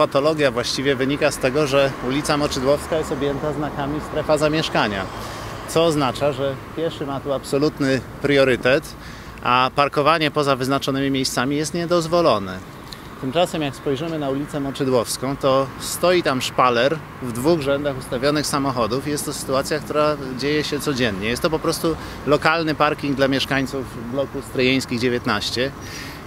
Patologia właściwie wynika z tego, że ulica Moczydłowska jest objęta znakami strefa zamieszkania, co oznacza, że pieszy ma tu absolutny priorytet, a parkowanie poza wyznaczonymi miejscami jest niedozwolone. Tymczasem jak spojrzymy na ulicę Moczydłowską, to stoi tam szpaler w dwóch rzędach ustawionych samochodów. Jest to sytuacja, która dzieje się codziennie. Jest to po prostu lokalny parking dla mieszkańców bloku Stryjeńskich 19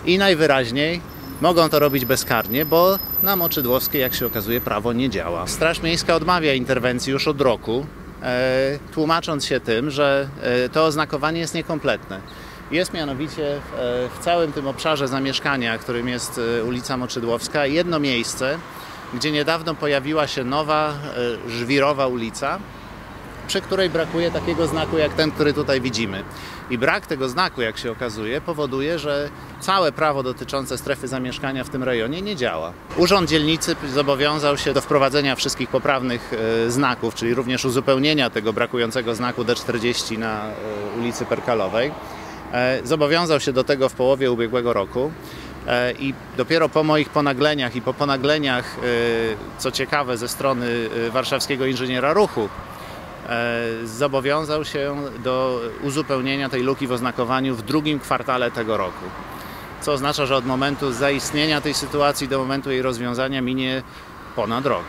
i najwyraźniej mogą to robić bezkarnie, bo na Moczydłowskiej, jak się okazuje, prawo nie działa. Straż Miejska odmawia interwencji już od roku, e, tłumacząc się tym, że e, to oznakowanie jest niekompletne. Jest mianowicie w, e, całym tym obszarze zamieszkania, którym jest ulica Moczydłowska, jedno miejsce, gdzie niedawno pojawiła się nowa żwirowa ulica, przy której brakuje takiego znaku jak ten, który tutaj widzimy. I brak tego znaku, jak się okazuje, powoduje, że całe prawo dotyczące strefy zamieszkania w tym rejonie nie działa. Urząd Dzielnicy zobowiązał się do wprowadzenia wszystkich poprawnych e, znaków, czyli również uzupełnienia tego brakującego znaku D40 na e, ulicy Perkalowej. E, Zobowiązał się do tego w połowie ubiegłego roku. I dopiero po moich ponagleniach i po ponagleniach, co ciekawe, ze strony warszawskiego inżyniera ruchu, zobowiązał się do uzupełnienia tej luki w oznakowaniu w drugim kwartale tego roku. Co oznacza, że od momentu zaistnienia tej sytuacji do momentu jej rozwiązania minie ponad rok.